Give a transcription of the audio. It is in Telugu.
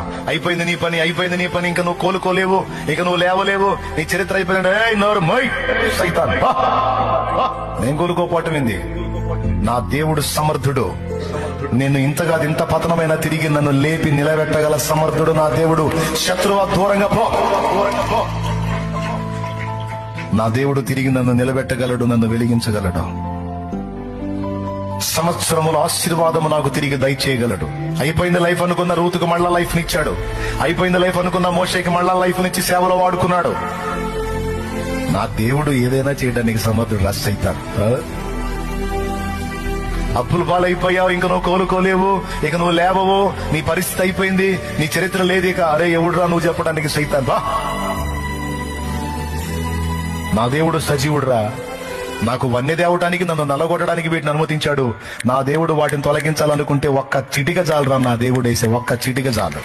అయిపోయింది నీ పని అయిపోయింది నీ పని. ఇంకా నువ్వు కోలుకోలేవు ఇక నువ్వు లేవలేవు. నీ చరిత్ర అయిపోయింది నేను కోలుకోపోవటమింది నా దేవుడు సమర్థుడు. నేను ఇంతగా ఇంత పతనమైన తిరిగి నన్ను లేపి నిలబెట్టగల సమర్థుడు నా దేవుడు. శత్రువు దూరంగా పో. నా దేవుడు తిరిగి నన్ను నిలబెట్టగలడు నన్ను వెలిగించగలడు. సంవత్సరముల ఆశీర్వాదము నాకు తిరిగి దయచేయగలడు. అయిపోయింది లైఫ్ అనుకున్న రూతుకు మళ్ళా లైఫ్ నిచ్చాడు అయిపోయింది లైఫ్ అనుకున్న మోషేకి మళ్ళా లైఫ్ నిచ్చి సేవలో వాడుకున్నాడు. నా దేవుడు ఏదైనా చేయడానికి సమర్థుడు రస్ అప్పులు పాలైపోయావు ఇంక నువ్వు కోలుకోలేవు ఇక నువ్వు లేవవు నీ పరిస్థితి అయిపోయింది నీ చరిత్ర లేదు ఇక అరే ఎవడురా నువ్వు చెప్పడానికి సైతాన్. బా! నా దేవుడు సజీవుడురా నాకు వన్నె తేవటానికి నన్ను నలగొట్టడానికి వీటిని అనుమతించాడు. నా దేవుడు వాటిని తొలగించాలనుకుంటే ఒక్క చిటిక చాలరా నా దేవుడు వేసే ఒక్క చిటిక చాలు.